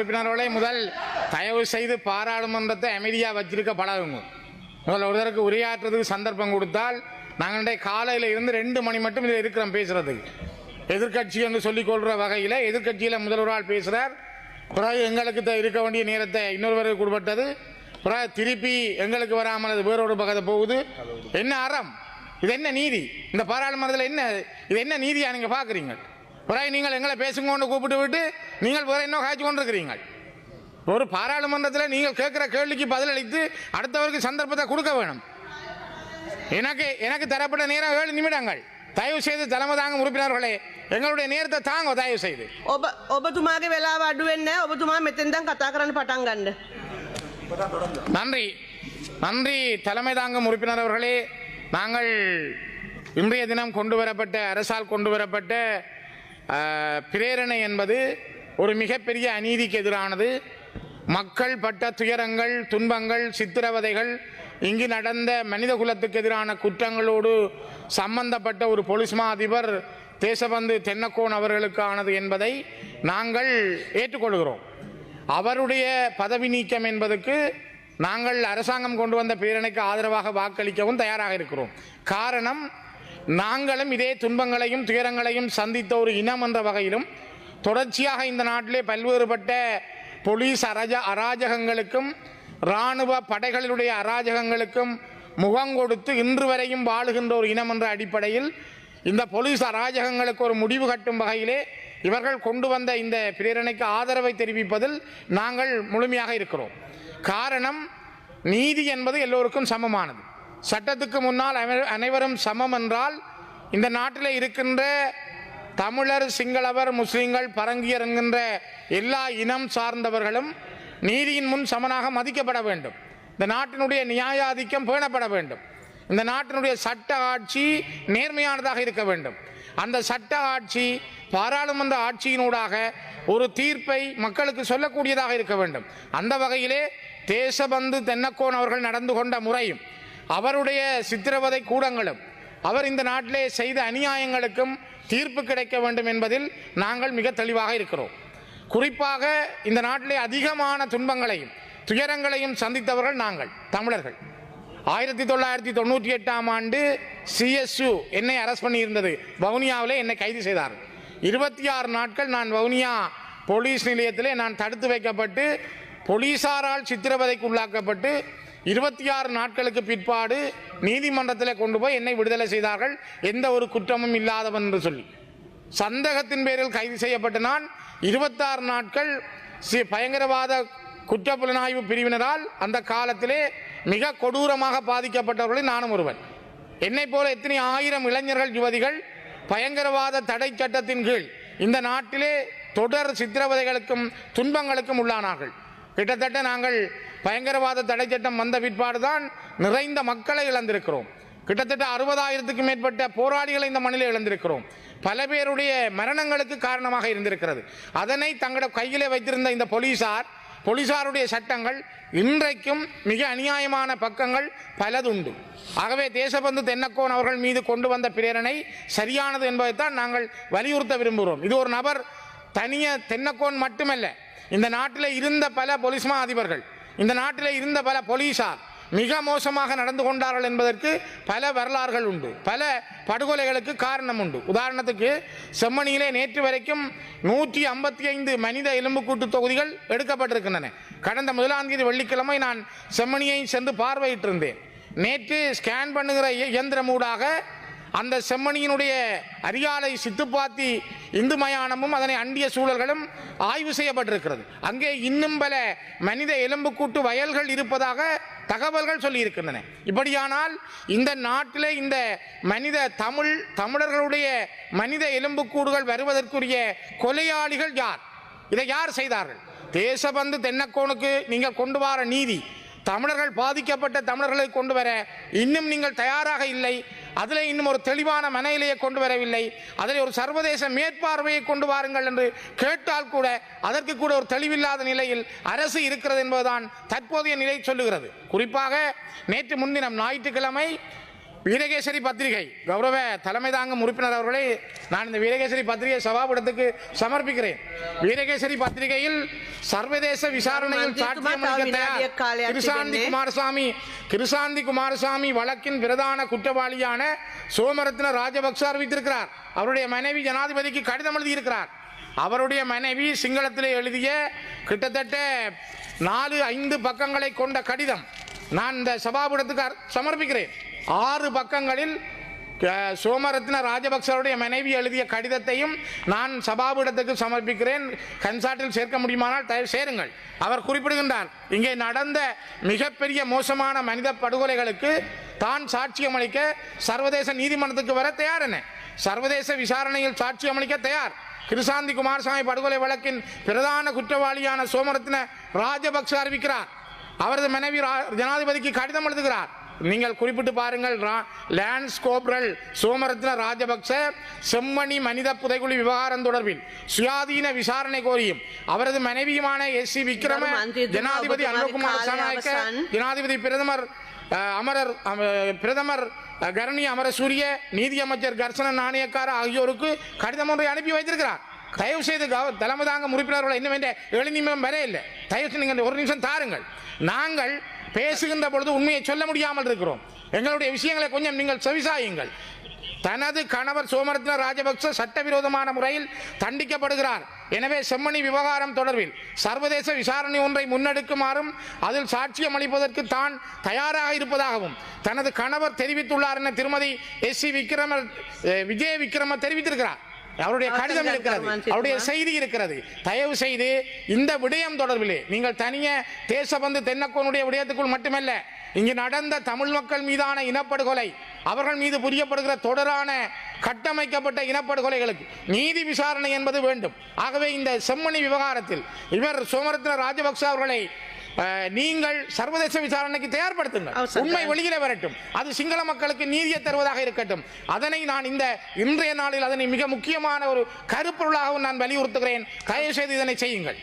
உறுப்பினர்களே முதல் தயவு செய்து பாராளுமன்றத்தை அமைதியாக வச்சிருக்க பழகுங்க. முதல் ஒருத்தருக்கு உரையாற்றுறதுக்கு சந்தர்ப்பம் கொடுத்தால் நாங்கள் காலையில் இருந்து ரெண்டு மணி மட்டும் இதில் இருக்கிறோம் பேசுகிறதுக்கு எதிர்க்கட்சி என்று சொல்லிக் கொள்கிற வகையில் எதிர்க்கட்சியில் முதல்வரால் பேசுகிறார் பிறகு எங்களுக்கு இருக்க வேண்டிய நேரத்தை இன்னொருவருக்கு கொடுப்பட்டது. பிறகு திருப்பி எங்களுக்கு வராமல் அது வேறொரு பக்கத்தை போகுது. என்ன அறம்? இது என்ன நீதி? இந்த பாராளுமன்றத்தில் என்ன? இது என்ன நீதியா நீங்கள் பார்க்குறீங்க பிறகு நீங்கள் எங்களை பேசுங்கன்னு கூப்பிட்டு விட்டு நீங்கள் வேற என்ன காய்ச்சி கொண்டிருக்கிறீங்க ஒரு பாராளுமன்றத்தில் நீங்கள் கேட்குற கேள்விக்கு பதிலளித்து அடுத்தவருக்கு சந்தர்ப்பத்தை கொடுக்க வேணும் எனக்கு எனக்கு தரப்பட்ட நேரம் ஏழு நிமிடங்கள் தயவு செய்து தலைமை தாங்கும் உறுப்பினர்களே எங்களுடைய நேரத்தை தாங்க தயவு செய்து ඔබ ඔබතුමාගේ වෙලාව අඩුවෙන්න ඔබතුමා මෙතෙන්දන් කතා කරන්න පටන් ගන්න. நன்றி நன்றி தலைமை தாங்கும் உறுப்பினர் அவர்களே நாங்கள் இன்றைய தினம் கொண்டு வரப்பட்ட அரசால் கொண்டு வரப்பட்ட அஹ், பிரேரணை என்பது ஒரு மிகப்பெரிய அநீதிக்கு எதிரானது. மக்கள் பட்ட துயரங்கள் துன்பங்கள் சித்திரவதைகள் இங்கு நடந்த மனித குலத்துக்கு எதிரான குற்றங்களோடு சம்பந்தப்பட்ட ஒரு பொலிஸ் மா அதிபர் தேசபந்து தென்னக்கோன் அவர்களுக்கானது என்பதை நாங்கள் ஏற்றுக்கொள்கிறோம். அவருடைய பதவி நீக்கம் என்பதற்கு நாங்கள் அரசாங்கம் கொண்டு வந்த பேரணிக்கு ஆதரவாக வாக்களிக்கவும் தயாராக இருக்கிறோம். காரணம் நாங்களும் இதே துன்பங்களையும் துயரங்களையும் சந்தித்த ஒரு இனம் என்ற வகையிலும் தொடர்ச்சியாக இந்த நாட்டிலே பல்வேறுபட்ட போலீஸ் அரஜ அராஜகங்களுக்கும் இராணுவ படைகளினுடைய அராஜகங்களுக்கும் முகம் கொடுத்து இன்று வரையும் வாழுகின்ற ஒரு இனம் என்ற அடிப்படையில் இந்த போலீஸ் அராஜகங்களுக்கு ஒரு முடிவு கட்டும் வகையிலே இவர்கள் கொண்டு வந்த இந்த பிரேரணைக்கு ஆதரவை தெரிவிப்பதில் நாங்கள் முழுமையாக இருக்கிறோம். காரணம் நீதி என்பது எல்லோருக்கும் சமமானது. சட்டத்துக்கு முன்னால் அனை- அனைவரும் சமம் என்றால் இந்த நாட்டில் இருக்கின்ற தமிழர் சிங்களவர் முஸ்லீம்கள் பரங்கியர் என்கின்ற எல்லா இனம் சார்ந்தவர்களும் நீதியின் முன் சமனாக மதிக்கப்பட வேண்டும். இந்த நாட்டினுடைய நியாயாதிக்கம் பேணப்பட வேண்டும். இந்த நாட்டினுடைய சட்ட ஆட்சி நேர்மையானதாக இருக்க வேண்டும். அந்த சட்ட ஆட்சி பாராளுமன்ற ஆட்சியினூடாக ஒரு தீர்ப்பை மக்களுக்கு சொல்லக்கூடியதாக இருக்க வேண்டும். அந்த வகையிலே தேசபந்து தென்னக்கோன் அவர்கள் நடந்து கொண்ட முறையும் அவருடைய சித்திரவதை கூடங்களும் அவர் இந்த நாட்டிலே செய்த அநியாயங்களுக்கும் தீர்ப்பு கிடைக்க வேண்டும் என்பதில் நாங்கள் மிக தெளிவாக இருக்கிறோம். குறிப்பாக இந்த நாட்டிலே அதிகமான துன்பங்களையும் துயரங்களையும் சந்தித்தவர்கள் நாங்கள் தமிழர்கள். ஆயிரத்தி தொள்ளாயிரத்தி தொண்ணூற்றி எட்டாம் ஆண்டு சிஎஸ்யு என்னை அரெஸ்ட் பண்ணியிருந்தது. வவுனியாவிலே என்னை கைது செய்தார். இருபத்தி ஆறு நாட்கள் நான் வவுனியா போலீஸ் நிலையத்திலே நான் தடுத்து வைக்கப்பட்டு போலீசாரால் சித்திரவதைக்கு உள்ளாக்கப்பட்டு இருபத்தி ஆறு நாட்களுக்கு பிற்பாடு நீதிமன்றத்தில் கொண்டு போய் என்னை விடுதலை செய்தார்கள். எந்த ஒரு குற்றமும் இல்லாதவன் என்று சொல்லி. சந்தேகத்தின் பேரில் கைது செய்யப்பட்ட நான் இருபத்தாறு நாட்கள் சி- பயங்கரவாத குற்றப்புலனாய்வு பிரிவினரால் அந்த காலத்திலே மிக கொடூரமாக பாதிக்கப்பட்டவர்களில் நானும் ஒருவன். என்னை போல எத்தனை ஆயிரம் இளைஞர்கள் யுவதிகள் பயங்கரவாத தடை சட்டத்தின் கீழ் இந்த நாட்டிலே தொடர் சித்திரவதைகளுக்கும் துன்பங்களுக்கும் உள்ளானார்கள். கிட்டத்தட்ட நாங்கள் பயங்கரவாத தடை சட்டம் வந்த பிற்பாடுதான் நிறைந்த மக்களை இழந்திருக்கிறோம். கிட்டத்தட்ட அறுபதாயிரத்துக்கும் மேற்பட்ட போராளிகளை இந்த மண்ணில் இழந்திருக்கிறோம். பல பேருடைய மரணங்களுக்கு காரணமாக இருந்திருக்கிறது. அதனை தங்களோட கையிலே வைத்திருந்த இந்த போலீசார் போலீசாருடைய சட்டங்கள் இன்றைக்கும் மிக அநியாயமான பக்கங்கள் பலதுண்டு. ஆகவே தேசபந்து தென்னக்கோன் அவர்கள் மீது கொண்டு வந்த பிரேரணை சரியானது என்பதைத்தான் நாங்கள் வலியுறுத்த விரும்புகிறோம். இது ஒரு நபர் தனிய தென்னக்கோன் மட்டுமல்ல இந்த நாட்டில் இருந்த பல போலீஸ்மா அதிபர்கள் இந்த நாட்டில் இருந்த பல போலீசார் மிக மோசமாக நடந்து கொண்டார்கள் என்பதற்கு பல வரலாறுகள் உண்டு. பல படுகொலைகளுக்கு காரணம் உண்டு. உதாரணத்துக்கு செம்மணியிலே நேற்று வரைக்கும் நூற்றி ஐம்பத்தி ஐந்து மனித எலும்புக்கூட்டு தொகுதிகள் எடுக்கப்பட்டிருக்கின்றன. கடந்த முதலாம் தேதி வெள்ளிக்கிழமை நான் செம்மணியை சென்று பார்வையிட்டிருந்தேன். நேற்று ஸ்கேன் பண்ணுகிற இயந்திரம் இயந்திரமூடாக அந்த செம்மணியினுடைய அரியாலை சித்துப்பாத்தி இந்து மயானமும் அதனை அண்டிய சூழல்களும் ஆய்வு செய்யப்பட்டிருக்கிறது. அங்கே இன்னும் பல மனித எலும்புக்கூட்டு வயல்கள் இருப்பதாக தகவல்கள் சொல்லியிருக்கின்றன. இப்படியானால் இந்த நாட்டிலே இந்த மனித தமிழ் தமிழர்களுடைய மனித எலும்புக்கூடுகள் வருவதற்குரிய கொலையாளிகள் யார்? இதை யார் செய்தார்கள்? தேசபந்து தென்னக்கோனுக்கு நீங்கள் கொண்டு வர நீதி தமிழர்கள் பாதிக்கப்பட்ட தமிழர்களை கொண்டு வர இன்னும் நீங்கள் தயாராக இல்லை. அதில் இன்னும் ஒரு தெளிவான மனநிலையை கொண்டு வரவில்லை. அதில் ஒரு சர்வதேச மேற்பார்வையை கொண்டு வாருங்கள் என்று கேட்டால் கூட அதற்கு கூட ஒரு தெளிவில்லாத நிலையில் அரசு இருக்கிறது என்பதுதான் தற்போதைய நிலை சொல்லுகிறது. குறிப்பாக நேற்று முன்தினம் ஞாயிற்றுக்கிழமை வீரகேசரி பத்திரிகை. கௌரவ தலைமை தாங்கும் உறுப்பினர் அவர்களே நான் இந்த வீரகேசரி பத்திரிகை சபாபடத்துக்கு சமர்ப்பிக்கிறேன். வீரகேசரி பத்திரிகையில் சர்வதேச விசாரணையில் கிருசாந்தி குமாரசாமி. கிருசாந்தி குமாரசாமி வழக்கின் பிரதான குற்றவாளியான சோமரத்ன ராஜபக்ச அறிவித்திருக்கிறார். அவருடைய மனைவி ஜனாதிபதிக்கு கடிதம் எழுதியிருக்கிறார். அவருடைய மனைவி சிங்களத்திலே எழுதிய கிட்டத்தட்ட நாலு ஐந்து பக்கங்களை கொண்ட கடிதம். நான் இந்த சபாபுடத்துக்கு சமர்ப்பிக்கிறேன். ஆறு பக்கங்களில் சோமரத்ன ராஜபக்சருடைய மனைவி எழுதிய கடிதத்தையும் நான் சபாபீடத்துக்கு சமர்ப்பிக்கிறேன். கன்சாட்டில் சேர்க்க முடியுமானால் தயவு சேருங்கள். அவர் குறிப்பிடுகின்றார் இங்கே நடந்த மிகப்பெரிய மோசமான மனித படுகொலைகளுக்கு தான் சாட்சியம் அளிக்க சர்வதேச நீதிமன்றத்துக்கு வர தயார் என. சர்வதேச விசாரணையில் சாட்சியம் அளிக்க தயார். கிருசாந்தி குமாரசாமி படுகொலை வழக்கின் பிரதான குற்றவாளியான சோமரத்ன ராஜபக்ச அறிவிக்கிறார். அவரது மனைவி ரா- ஜனாதிபதிக்கு கடிதம் எழுதுகிறார். நீங்கள் குறிப்பிட்டு பாருங்கள் லான்ஸ் கோப்ரல் சோமரத்ன ராஜபக்ச செம்மணி மனித புதைகுழி விவகாரம் தொடர்பில் சுயாதீன விசாரணை கோரியும். அவரது மனைவியுமான எஸ் சி விக்ரம ஜனாதிபதி அனுகுமார் சனாயக்க. ஜனாதிபதி பிரதமர் அமரர் அம- பிரதமர் கரணி அமரசூரிய நீதியமைச்சர் கர்சன நாணயக்கார ஆகியோருக்கு கடிதம் ஒன்றை அனுப்பி வைத்திருக்கிறார். தயவு செய்து கவ- தலைமை தாங்க உறுப்பினர்கள் இன்னும் என்ற ஏழு நிமிடம் வர இல்லை தயவு செய்து நீங்கள் ஒரு நிமிஷம் தாருங்கள். நாங்கள் பேசுகின்ற பொழுது உண்மையை சொல்ல முடியாமல் இருக்கிறோம். எங்களுடைய விஷயங்களை கொஞ்சம் நீங்கள் செவிசாயுங்கள். தனது கணவர் சோமரத்ன ராஜபக்ச சட்டவிரோதமான முறையில் தண்டிக்கப்படுகிறார். எனவே செம்மணி விவகாரம் தொடர்பில் சர்வதேச விசாரணை ஒன்றை முன்னெடுக்குமாறும் அதில் சாட்சியம் அளிப்பதற்கு தான் தயாராக இருப்பதாகவும் தனது கணவர் தெரிவித்துள்ளார் என திருமதி எஸ் சி விக்ரம விஜய விக்ரம தெரிவித்திருக்கிறார். அவருடைய கடிதம் இருக்கிறது. அவருடைய செய்தி இருக்கிறது. தயவு செய்து இந்த விடயம் தொடர்பிலே நீங்கள் தனிய தேசபந்து தென்னக்கோனுடைய விடயத்துக்குள் மட்டுமல்ல இங்கு நடந்த தமிழ் மக்கள் மீதான இனப்படுகொலை அவர்கள் மீது புரியப்படுகிற தொடரான கட்டமைக்கப்பட்ட இனப்படுகொலைகளுக்கு நீதி விசாரணை என்பது வேண்டும். ஆகவே இந்த செம்மணி விவகாரத்தில் இவர் சோமரத்ன ராஜபக்ச அவர்களை நீங்கள் சர்வதேச விசாரணைக்கு தயார்படுத்துங்கள். உண்மை வெளியில வரட்டும். அது சிங்கள மக்களுக்கு நீதியை தருவதாக இருக்கட்டும். அதனை நான் இந்த இன்றைய நாளில் அதனை மிக முக்கியமான ஒரு கருப்பொருளாகவும் நான் வலியுறுத்துகிறேன். தயவு செய்து இதனை செய்யுங்கள்.